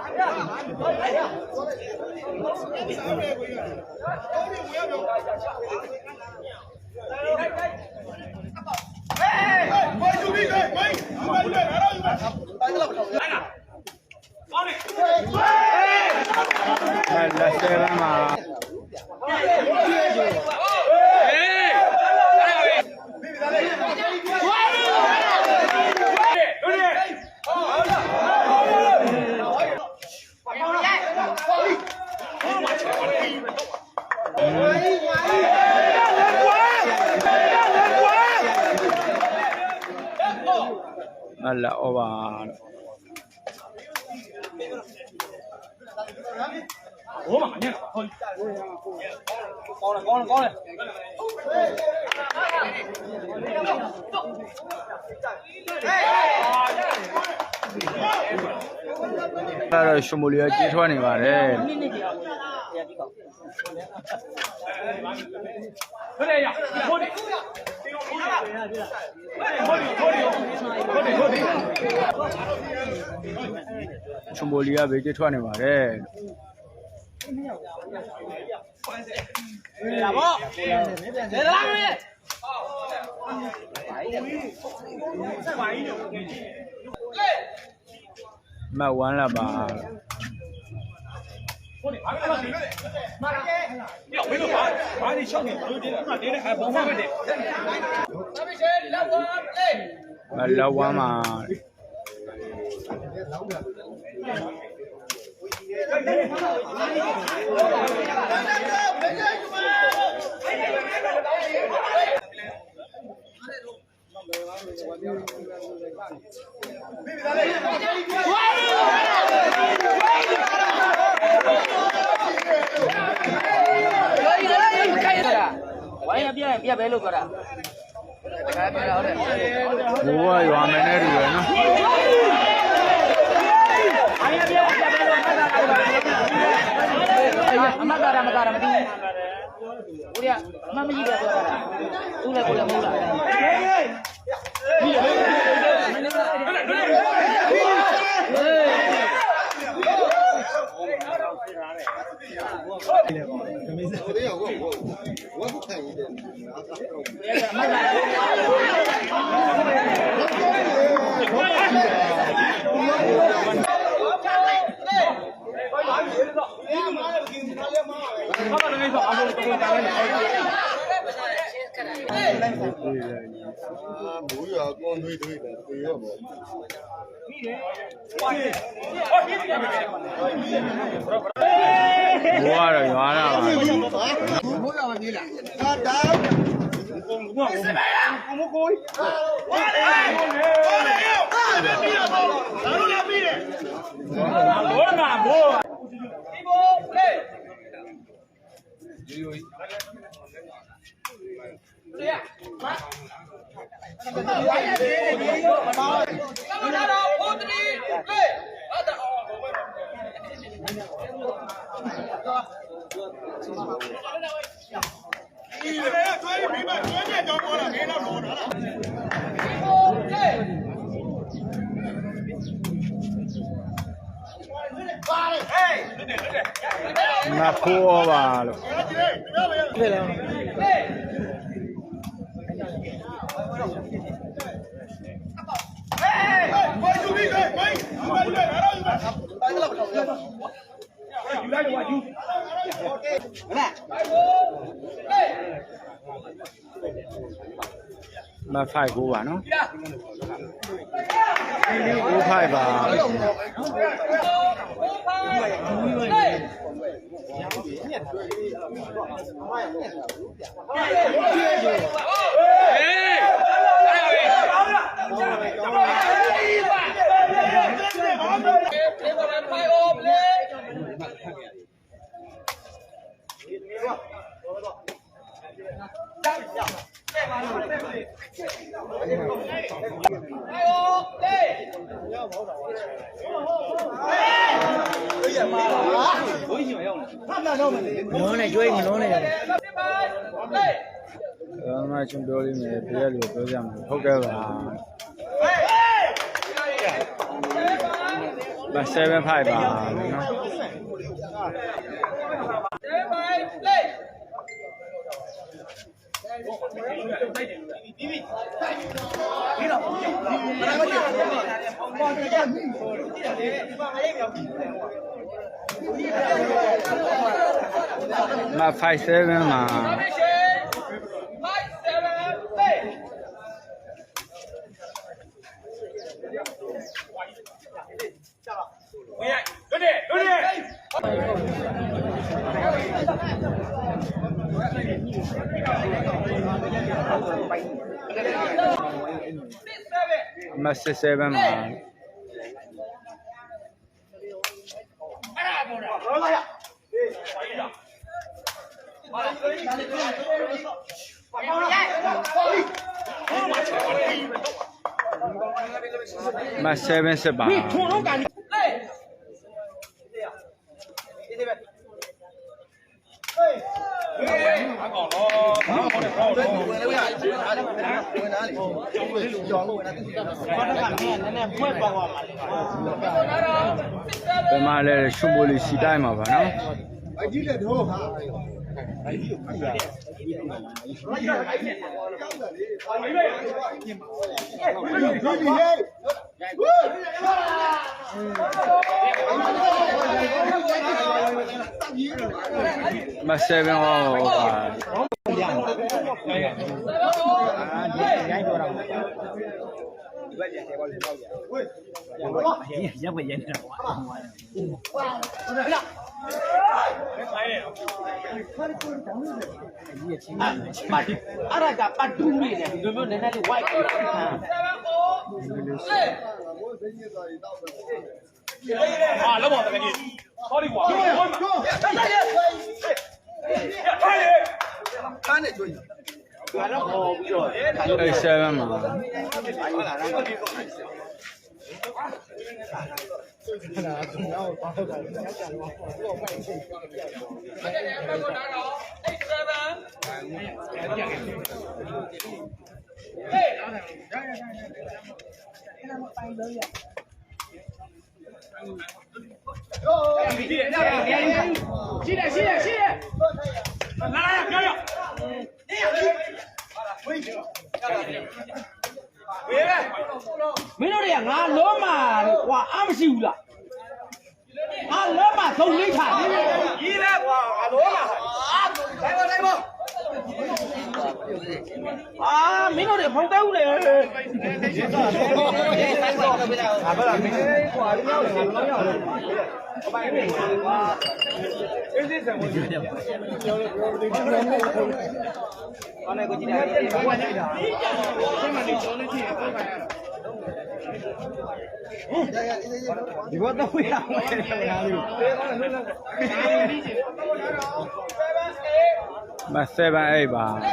အဲ လက်ဆယ်ဘန်းမှာမလာဩဘာလို့အဲ့တော့ရှမူလီကကြေးထွက်နေပါတယ်ရှမူလီ ချွန်ပိုလီကဘေးကျထွက်နေပါတယ်ရပါဘောဇေလာမေမဝမ်းလာပါဟုတ်တယ်ဘာလဲမာရကေရောက်မင်းတို့ဘာဘာနေရှောက်နေတို့ဒီကတင်းနေအဲဘုံမပဲတယ်တပိချေလောက်ပါလေ တခါပြတာဟုတ်တယ် ဘိုးကရွာမယ်နဲ့တူရယ်နော်ဝိုင်းရပြရင်ပြပဲလို့မှတ်တာကတော့အမတ်ကာရမကာရမသိဘူးဦးရအမတ်မကြီးတယ်ပြောတာသူ့လည်းကိုယ်လည်း မိုးရွာကွန်တွေးတွေးတယ်သေရောပေါ့ဘွားတော့ရွာတာပါဘိုးတော်မကြီးလားဒါဒါဘုံဘုံဘုံဘုံကိုဝါလေဝါလေအားပဲပြီးတော့ဘာလို့လဲပြီးတယ်ဘောနာဘောဒီဘောလေဒီလိုကြီးဆရာမ ခိုးဩဘာလို့ မဖိုက်ကိုပါနော်ကိုဖိုက်ပါ လုံးနဲ့ကျွေးမလုံးနဲ့ ဒါမှချင်းပြောလိမ့်မယ်ပြည့်လို့ပြောကြမှာဟုတ်ကဲ့ပါဘာ7 5ပါနော်မ57မှာ လွတ်တယ်လွတ်တယ် မ67မှာမ7 7ပါ အကောင်တော့ဘာမှမဟုတ်တော့ ဝင်လို့ရတယ်အားလုံးဝင်သားဝင်သားလေကြော်လို့ဝင် သားတိတိကျကျဘာတကနည်းနည်းနည်းဖွင့်ပါပါမှာလေဘယ်မှာလဲရှုပ်ဖို့လေးစီတိုင်းမှာပါနော်အကြီးလက်တော့ဟာဒီလေမ7ဟောပါရပ်ပဲရဲနေတာကွာပတ်အဲ့ဒါကပတ်တူးနေတယ်ဒီလိုမျိုးနည်းနည်းလေး white ဖြစ်တာဟာလောက်ပါတကယ်ကြီးဟော ဒီကွာဟောဒီမှာထိုင်ရထိုင်ရခါနဲ့ကျွေးကတော့ဟောပြီးတော့အဲ့7မှာရှိတယ် ရှိတယ်ရှိတယ်လာလာပြောရဝေးပဲ မင်းတို့တွေကငါလုံးမှာကွာအ မရှိဘူးလားငါလုံးမှာသုံးလိမ့်ခါနေတယ်ကြီးလဲကွာငါတော့လာတိုင်းပါတိုင်းပါအာမင်းတို့တွေဖောက်တဲ့ဦးလေဒီဘောတော့ ရအောင်လေနားလေးမ7 8ပါ哎，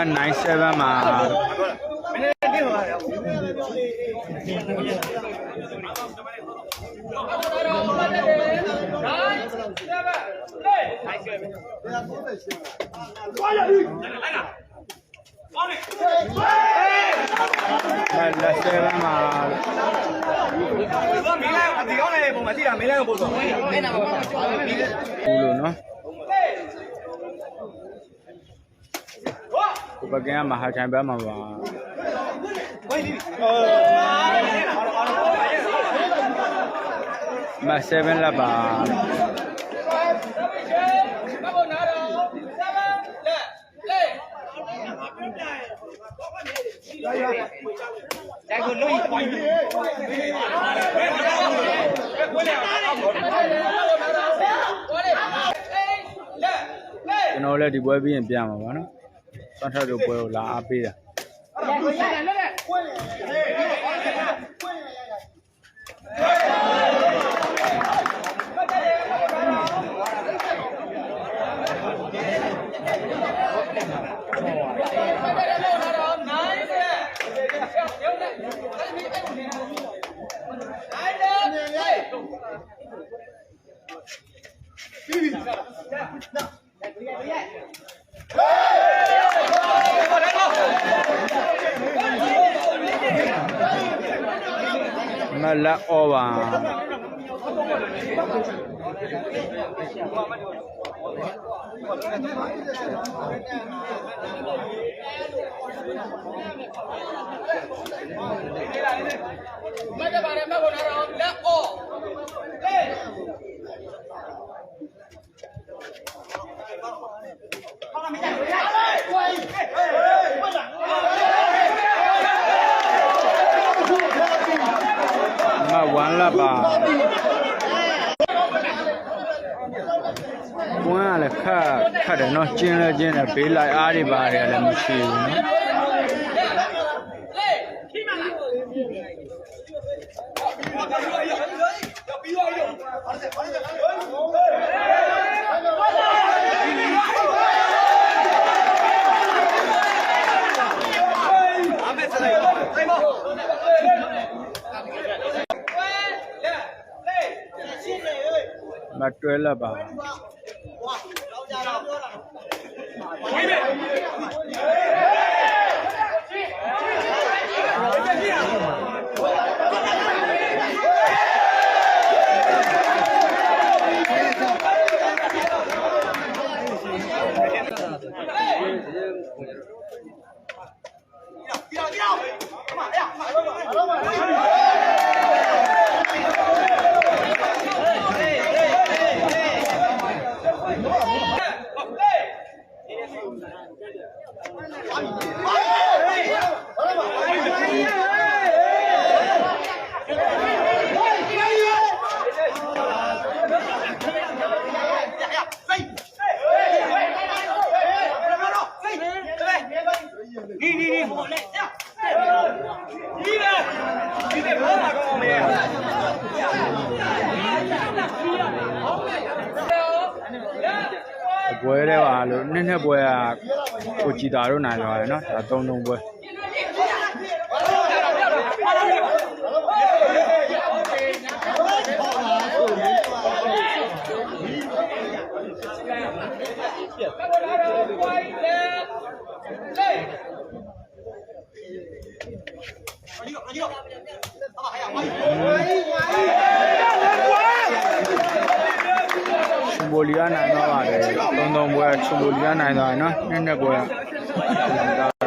မ97မှာဘယ်ဟာသုံးလဲရှင်းသွားရပြီအဲလက်ဆ ယ်မှာဒီကမင်းလိုက်ဒီကောင်းတဲ့ပုံမှာကြည့်တာမင်းလိုက်ကိုပို့တော့အဲ့နာမှာပါကျော်တယ်ဘူးလို့နော်ဒီဘက်ကမဟာချိုင်ဘက်မှာပါဝိုင်းဒီအဲမ7လက်ပါတိုက်ကိုလို့ဝိုင်းကျွန်တော်လည်းဒီပွဲပြီးရင်ပြမှာပါနော်စွမ်းထက်တို့ပွဲကို လာအားပေးတာကိုရတယ်လက်လက် မလက် over မတ်တပါတယ်မတ်ကိုနာတော့လက်အော်လေ မ1လက်ပါကွန်းကလည်းခက်ခက်တယ်နော်ကျင်းလဲကျင်းတယ်ဘေးလိုက်အားတွေပါတယ်လည်းမရှိဘူးနော် လိုက်ဆိုင်မောမတွဲလက်ပါ ဝိုင်းမယ် ဒီဒီဒီဟိုလေရဒီလေဒီလေဘာလာကောင်းမလဲ အပွဲတဲ့ပါလို့ နှစ်နှစ်ပွဲကကိုကြည်တာတို့နိုင်သွားတယ်နော်ဒါသုံးသုံးပွဲ ချုံကိုလျားနိုင်သွားတယ်နော်နှစ်နှစ်ပေါ်ရ